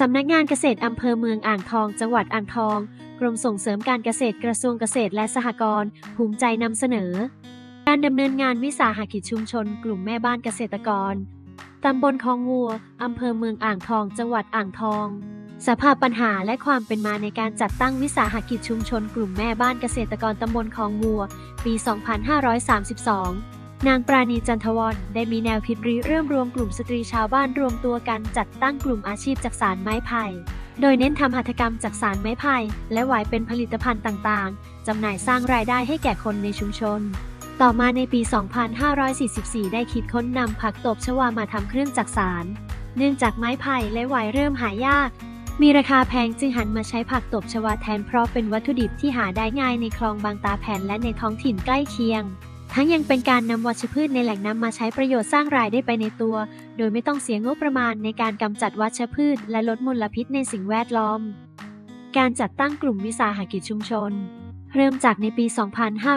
สำนักงานเกษตรอำเภอเมืองอ่างทอง จังหวัดอ่างทอง กรมส่งเสริมการเกษตรกระทรวงเกษตรและสหกรณ์ภูมิใจนำเสนอ การดำเนินงานวิสาหกิจชุมชน กลุ่มแม่บ้านเกษตรกรตำบลคลองวัวอำเภอเมืองอ่างทอง จังหวัดอ่างทอง สภาพปัญหาและความเป็นมาในการจัดตั้งวิสาหกิจชุมชน กลุ่มแม่บ้านเกษตรกรตำบลคลองวัว ปี 2532 นางปราณีจันทวรได้มีแนวคิดริเริ่มรวมกลุ่มสตรีชาวบ้านรวมตัวกันจัดตั้งกลุ่มอาชีพจักสานไม้ไผ่ โดยเน้นทำหัตถกรรมจักสานไม้ไผ่และหวายเป็นผลิตภัณฑ์ต่างๆ จำหน่ายสร้างรายได้ให้แก่คนในชุมชน ต่อมาในปี 2544 ได้คิดค้นนำผักตบชวามาทำเครื่องจักสานเนื่องจากไม้ไผ่และหวายเริ่มหายาก มีราคาแพงจึงหันมาใช้ผักตบชวาแทนเพราะเป็นวัตถุดิบที่หาได้ง่ายในคลองบางตาแผ่นและในท้องถิ่นใกล้เคียง ทั้งยังเป็นการนำวัชพืชในแหล่งน้ำมาใช้ประโยชน์สร้างรายได้ไปในตัว โดยไม่ต้องเสียงบประมาณในการกำจัดวัชพืช และลดมลพิษในสิ่งแวดล้อม การจัดตั้งกลุ่มวิสาหกิจชุมชน เริ่มจากในปี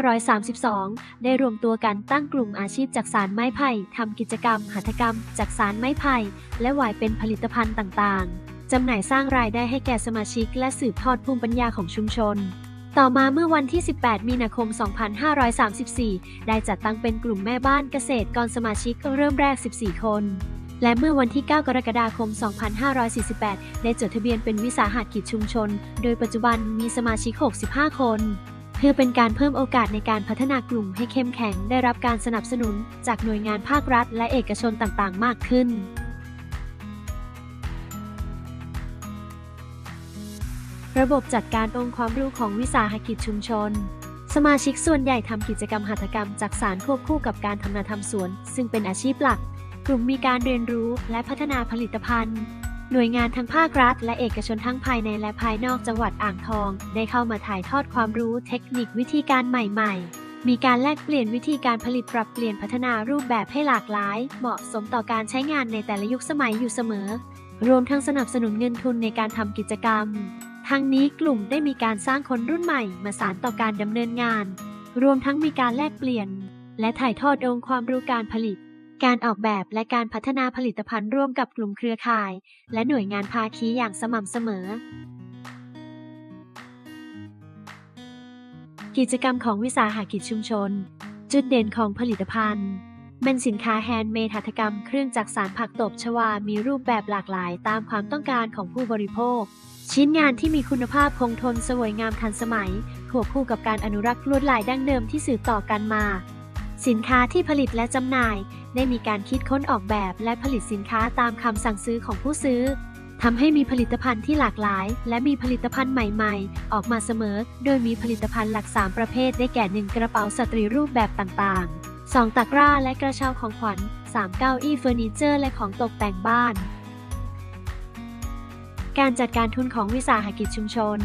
2532 ได้รวมตัวกันตั้งกลุ่มอาชีพจักสานไม้ไผ่ทำกิจกรรม หัตถกรรม จักสานไม้ไผ่และหวายเป็นผลิตภัณฑ์ต่างๆจำหน่ายสร้างรายได้ให้แก่สมาชิก และสืบทอดภูมิปัญญาของชุมชน ต่อมาเมื่อวันที่ 18 มีนาคม 2534 ได้จัดตั้งเป็นกลุ่มแม่บ้านเกษตรกรสมาชิกเริ่มแรก 14 คน และเมื่อวันที่ 9 กรกฎาคม 2548 ได้จดทะเบียนเป็นวิสาหกิจชุมชน โดยปัจจุบันมีสมาชิก 65 คน เพื่อเป็นการเพิ่มโอกาสในการพัฒนากลุ่มให้เข้มแข็งได้รับการสนับสนุน จากหน่วยงานภาครัฐ และเอกชนต่างๆ มากขึ้น ระบบจัดการองค์ความรู้ของวิสาหกิจชุมชน สมาชิกส่วนใหญ่ทำกิจกรรมหัตถกรรมจากสารควบคู่กับการทำนาทำสวน ซึ่งเป็นอาชีพหลัก กลุ่มมีการเรียนรู้และพัฒนาผลิตภัณฑ์ หน่วยงานทั้งภาครัฐ และเอกชนทั้งภายในและภายนอกจังหวัดอ่างทอง ได้เข้ามาถ่ายทอดความรู้เทคนิควิธีการใหม่ ๆมีการแลกเปลี่ยนวิธีการผลิตปรับเปลี่ยนพัฒนารูปแบบให้หลากหลาย เหมาะสมต่อการใช้งานในแต่ละยุคสมัยอยู่เสมอ รวมทั้งสนับสนุนเงินทุนในการทำกิจกรรม ทั้งนี้กลุ่มได้มีการสร้างคนรุ่นใหม่มาสานต่อการดำเนินงาน รวมทั้งมีการแลกเปลี่ยน และถ่ายทอดองค์ความรู้การผลิต การออกแบบและการพัฒนาผลิตภัณฑ์ร่วมกับกลุ่มเครือข่าย และหน่วยงานภาคีอย่างสม่ำเสมอ กิจกรรมของวิสาหกิจชุมชน จุดเด่นของผลิตภัณฑ์เป็นสินค้าแฮนด์เมดหัตถกรรมเครื่องจักสานผักตบชวา มีรูปแบบหลากหลายตามความต้องการของผู้บริโภค ชิ้นงานที่มีคุณภาพคงทนสวยงามทันสมัยควบคู่กับการอนุรักษ์ลวดลายดั้งเดิมที่สืบต่อกันมา สินค้าที่ผลิตและจำหน่าย ได้มีการคิดค้นออกแบบและผลิตสินค้าตามคำสั่งซื้อของผู้ซื้อทำให้มีผลิตภัณฑ์ที่หลากหลาย และมีผลิตภัณฑ์ใหม่ๆ ออกมาเสมอ โดยมีผลิตภัณฑ์หลัก 3 ประเภท ได้แก่ 1 กระเป๋าสตรีรูปแบบต่างๆ 2 ตะกร้าและกระเช้าของขวัญ 3 เก้าอี้เฟอร์นิเจอร์ และของตกแต่งบ้าน การจัดการทุนของวิสาหกิจชุมชน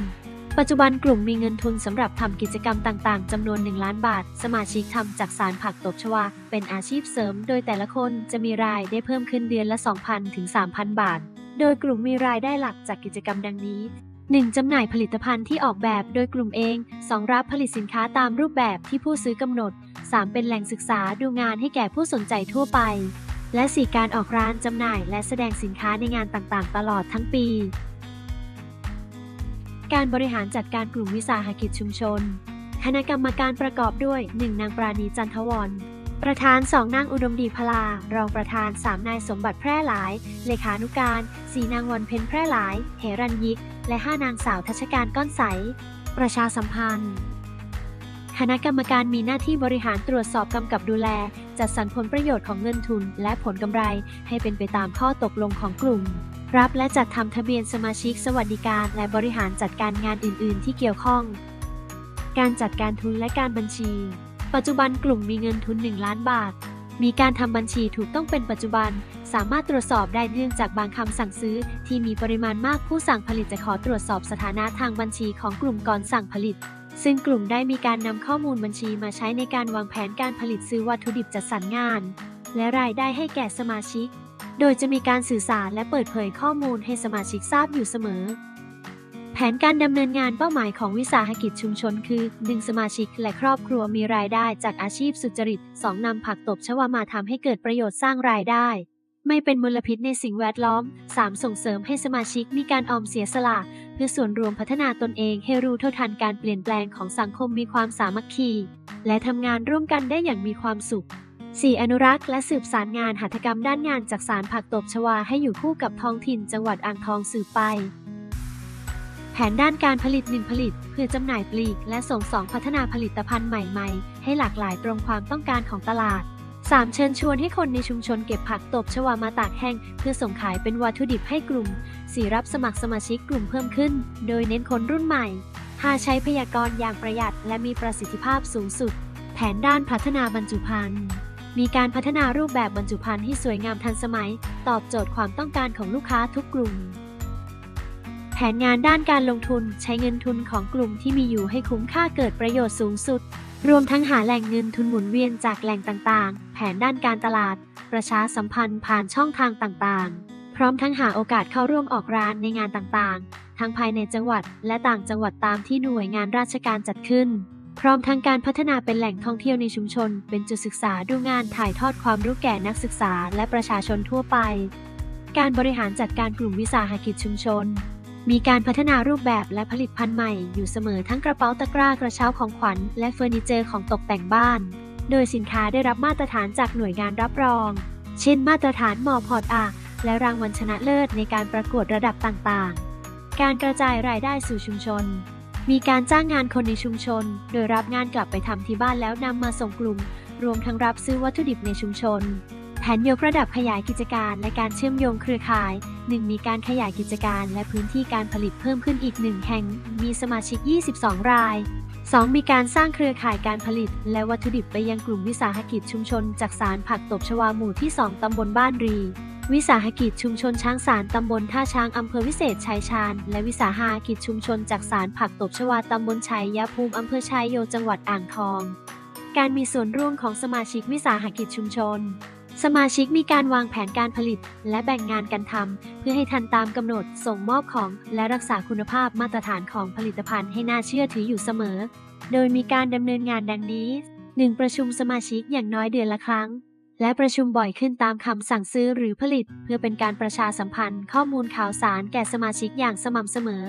ปัจจุบันกลุ่มมีเงินทุนสำหรับทำกิจกรรมต่างๆจำนวน 1 ล้านบาท สมาชิกทำจากสารผักตบชวา เป็นอาชีพเสริม โดยแต่ละคนจะมีรายได้เพิ่มขึ้นเดือนละ 2,000 ถึง 3,000 บาท โดยกลุ่มมีรายได้หลักจากกิจกรรมดังนี้ 1. จำหน่ายผลิตภัณฑ์ที่ออกแบบโดยกลุ่มเอง 2. รับผลิตสินค้าตามรูปแบบที่ผู้ซื้อกำหนด 3. เป็นแหล่งศึกษาดูงานให้แก่ผู้สนใจทั่วไป และ 4. การออกร้านจำหน่ายและแสดงสินค้าในงานต่างๆ ตลอดทั้งปี การบริหารจัดการกลุ่มวิสาหกิจชุมชน คณะกรรมการประกอบด้วย 1. นางปราณีจันทวรประธาน 2 นางอุดมดีพลา รองประธาน 3 นายสมบัติแพร่หลาย เลขานุการ 4 นางวันเพ็ญแพร่หลาย เหรัญยิก และ 5 นางสาวทัชการก้อนใส ประชาสัมพันธ์ คณะกรรมการมีหน้าที่บริหารตรวจสอบกำกับดูแล จัดสรรผลประโยชน์ของเงินทุน และผลกำไรให้เป็นไปตามข้อตกลงของกลุ่ม รับและจัดทำทะเบียนสมาชิกสวัสดิการ และบริหารจัดการงานอื่น ๆ ที่เกี่ยวข้อง การจัดการทุนและการบัญชี ปัจจุบันกลุ่มมีเงินทุน 1 ล้านบาท มีการทำบัญชีถูกต้องเป็นปัจจุบัน สามารถตรวจสอบได้เนื่องจากบางคำสั่งซื้อ ที่มีปริมาณมากผู้สั่งผลิตจะขอตรวจสอบสถานะทางบัญชีของกลุ่มก่อนสั่งผลิต ซึ่งกลุ่มได้มีการนำข้อมูลบัญชีมาใช้ในการวางแผนการผลิตซื้อวัตถุดิบจัดสรรงาน และรายได้ให้แก่สมาชิก โดยจะมีการสื่อสารและเปิดเผยข้อมูลให้สมาชิกทราบอยู่เสมอ แผนการดำเนินงานเป้าหมายของวิสาหกิจชุมชนคือ 1. สมาชิกและครอบครัวมีรายได้จากอาชีพสุจริต 2. นำผักตบชวามาทำให้เกิดประโยชน์สร้างรายได้ ไม่เป็นมลพิษในสิ่งแวดล้อม 3. ส่งเสริมให้สมาชิกมีการออมเสียสละ เพื่อส่วนรวมพัฒนาตนเองให้รู้เท่าทันการเปลี่ยนแปลงของสังคมมีความสามัคคี และทำงานร่วมกันได้อย่างมีความสุข 4. อนุรักษ์และสืบสารงานหัตถกรรมด้านงานจากสารผักตบชวาให้อยู่คู่กับท้องถิ่นจังหวัดอ่างทองสืบไป แผนด้านการผลิตหนึ่งผลิต เพื่อจำหน่ายปลีก และส่งสองพัฒนาผลิตภัณฑ์ใหม่ ๆ ให้หลากหลายตรงความต้องการของตลาด 3. เชิญชวนให้คนในชุมชนเก็บผักตบชวามาตากแห้ง เพื่อส่งขายเป็นวัตถุดิบให้กลุ่ม 4. รับสมัครสมาชิกกลุ่มเพิ่มขึ้น โดยเน้นคนรุ่นใหม่ 5. ใช้พยากรณ์อย่างประหยัด และมีประสิทธิภาพสูงสุด แผนด้านพัฒนาบรรจุภัณฑ์มีการพัฒนารูปแบบบรรจุภัณฑ์ที่สวยงามทันสมัย ตอบโจทย์ความต้องการของลูกค้าทุกกลุ่ม แผนงานด้านการลงทุนใช้เงินทุนของกลุ่มที่มีอยู่ให้คุ้มค่าเกิดประโยชน์สูงสุด รวมทั้งหาแหล่งเงินทุนหมุนเวียนจากแหล่งต่างๆ แผนด้านการตลาด ประชาสัมพันธ์ผ่านช่องทางต่างๆ พร้อมทั้งหาโอกาสเข้าร่วมออกร้านในงานต่างๆ ทั้งภายในจังหวัดและต่างจังหวัดตามที่หน่วยงานราชการจัดขึ้น พร้อมทั้งการพัฒนาเป็นแหล่งท่องเที่ยวในชุมชน เป็นจุดศึกษาดูงานถ่ายทอดความรู้แก่นักศึกษาและประชาชนทั่วไป การบริหารจัดการกลุ่มวิสาหกิจชุมชน มีการพัฒนารูปแบบและผลิตภัณฑ์ใหม่อยู่เสมอทั้งกระเป๋าตะกร้ากระเช้าของขวัญ และเฟอร์นิเจอร์ของตกแต่งบ้าน โดยสินค้าได้รับมาตรฐานจากหน่วยงานรับรอง เช่น มาตรฐานมอพอตอาและรางวัลชนะเลิศในการประกวดระดับต่างๆ การกระจายรายได้สู่ชุมชน มีการจ้างงานคนในชุมชน โดยรับงานกลับไปทำที่บ้านแล้วนำมาส่งกลุ่ม รวมทั้งรับซื้อวัตถุดิบในชุมชน แผนยกระดับขยายกิจการและการเชื่อมโยงเครือข่าย 1. มีการขยายกิจการและพื้นที่การผลิตเพิ่มขึ้นอีก 1 แห่ง มีสมาชิก 22 ราย 2. มีการสร้างเครือข่ายการผลิต และวัตถุดิบไปยังกลุ่มวิสาหกิจชุมชนจากสารผักตบชวาหมู่ที่ 2 ตำบลบ้านรี วิสาหกิจชุมชนช้างสารตำบลท่าช้างอำเภอวิเศษชัยชาญ และวิสาหกิจชุมชนจากสารผักตบชวาตำบลชัยยภูมิอำเภอชัยโยจังหวัดอ่างทอง การมีส่วนร่วมของสมาชิกวิสาหกิจชุมชน สมาชิกมีการวางแผนการผลิต และแบ่งงานกันทำเพื่อให้ทันตามกำหนดส่งมอบของ และรักษาคุณภาพมาตรฐานของผลิตภัณฑ์ให้น่าเชื่อถืออยู่เสมอ โดยมีการดำเนินงานดังนี้ 1. ประชุมสมาชิกอย่างน้อยเดือนละครั้ง และประชุมบ่อยขึ้นตามคำสั่งซื้อหรือผลิต เพื่อเป็นการประชาสัมพันธ์ ข้อมูลข่าวสารแก่สมาชิกอย่างสม่ำเสมอ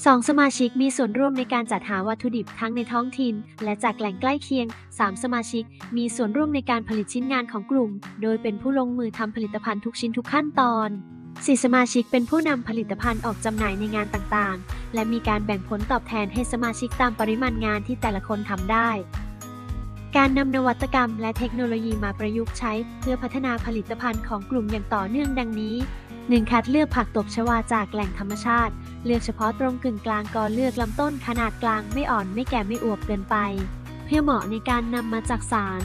2. สมาชิกมีส่วนร่วมในการจัดหาวัตถุดิบทั้งในท้องถิ่น และจากแหล่งใกล้เคียง 3. สมาชิกมีส่วนร่วมในการผลิตชิ้นงานของกลุ่ม โดยเป็นผู้ลงมือทำผลิตภัณฑ์ทุกชิ้นทุกขั้นตอน 4. สมาชิกเป็นผู้นำผลิตภัณฑ์ออกจำหน่ายในงานต่างๆ และมีการแบ่งผลตอบแทนให้สมาชิกตามปริมาณงานที่แต่ละคนทำได้ การนำนวัตกรรมและเทคโนโลยีมาประยุกต์ใช้ เพื่อพัฒนาผลิตภัณฑ์ของกลุ่มอย่างต่อเนื่องดังนี้ 1. คัดเลือกผักตบชวาจากแหล่งธรรมชาติ เลือกเฉพาะตรงกึ่งกลางก่อนเลือกลำต้นขนาดกลางไม่อ่อนไม่แก่ไม่อวบเกินไป เพื่อเหมาะในการนำมาจากสาร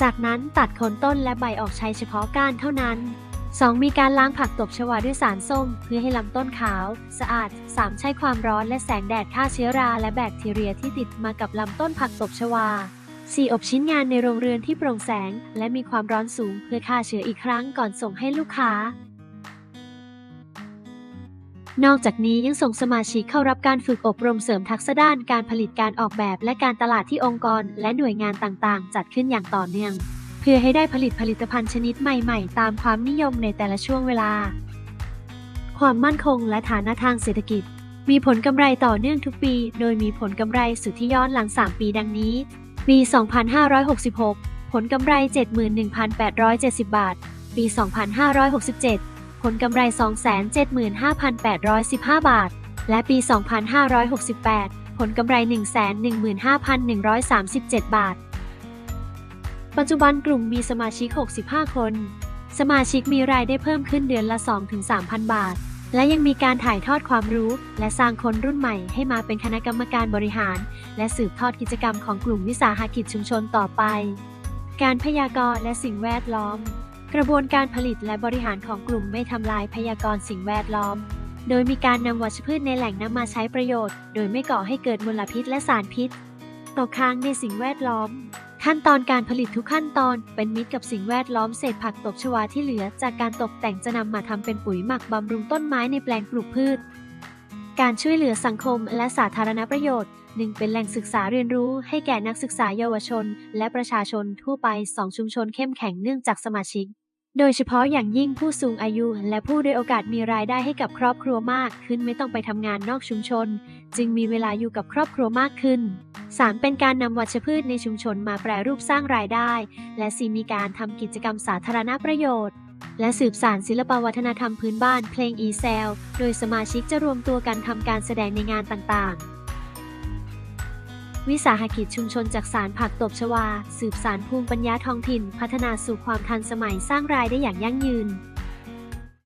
จากนั้นตัดโคนต้นและใบออกใช้เฉพาะก้านเท่านั้น 2. มีการล้างผักตบชวาด้วยสารส้ม เพื่อให้ลำต้นขาว สะอาด 3. ใช้ความร้อนและแสงแดดฆ่าเชื้อราและแบคทีเรียที่ติดมากับลำต้นผักตบชวา 4. อบชิ้นงานในโรงเรือนที่โปร่งแสง และมีความร้อนสูงเพื่อฆ่าเชื้ออีกครั้งก่อนส่งให้ลูกค้า นอกจากนี้ยังส่งสมาชิกเข้ารับการฝึกอบรมเสริมทักษะด้านการผลิตการออกแบบและการตลาดที่องค์กร และหน่วยงานต่างๆ จัดขึ้นอย่างต่อเนื่อง เพื่อให้ได้ผลิตผลิตภัณฑ์ชนิดใหม่ๆ ตามความนิยมในแต่ละช่วงเวลา ความมั่นคงและฐานะทางเศรษฐกิจ มีผลกำไรต่อเนื่องทุกปี โดยมีผลกำไรสุทธิย้อนหลัง 3 ปีดังนี้ ปี 2566 ผลกำไร 71,870 บาท ปี 2567 ผลกำไร 275,815 บาท และปี 2568 ผลกำไร 115,137 บาท ปัจจุบันกลุ่มมีสมาชิก 65 คน สมาชิกมีรายได้เพิ่มขึ้นเดือนละ 2-3,000 บาทและยังมีการถ่ายทอดความรู้ และสร้างคนรุ่นใหม่ให้มาเป็นคณะกรรมการบริหาร และสืบทอดกิจกรรมของกลุ่มวิสาหกิจชุมชนต่อไป การพยากรณ์และสิ่งแวดล้อม กระบวนการผลิตและบริหารของกลุ่มไม่ทำลายพยากรณ์สิ่งแวดล้อม โดยมีการนำวัชพืชในแหล่งน้ำมาใช้ประโยชน์ โดยไม่ก่อให้เกิดมลพิษและสารพิษตกค้างในสิ่งแวดล้อม ขั้นตอนการผลิตทุกขั้นตอนเป็นมิตรกับสิ่งแวดล้อมเศษผักตบชวาที่เหลือ จากการตกแต่งจะนำมาทำเป็นปุ๋ยหมักบำรุงต้นไม้ในแปลงปลูกพืช การช่วยเหลือสังคมและสาธารณประโยชน์หนึ่งเป็นแหล่งศึกษาเรียนรู้ให้แก่นักศึกษาเยาวชน และประชาชนทั่วไป 2 ชุมชนเข้มแข็งเนื่องจากสมาชิก โดยเฉพาะอย่างยิ่งผู้สูงอายุ และผู้ด้อยโอกาสมีรายได้ให้กับครอบครัวมากขึ้นไม่ต้องไปทำงานนอกชุมชน จึงมีเวลาอยู่กับครอบครัวมากขึ้น 3. เป็นการนำวัชพืชในชุมชนมาแปรรูปสร้างรายได้ และ 4. มีการทำกิจกรรมสาธารณประโยชน์ และสืบสานศิลปวัฒนธรรมพื้นบ้านเพลงอีเซล โดยสมาชิกจะรวมตัวกันทำการแสดงในงานต่างๆ วิสาหกิจชุมชนจากสารผักตบชวา สืบสารภูมิปัญญาท้องถิ่น พัฒนาสู่ความทันสมัยสร้างรายได้อย่างยั่งยืน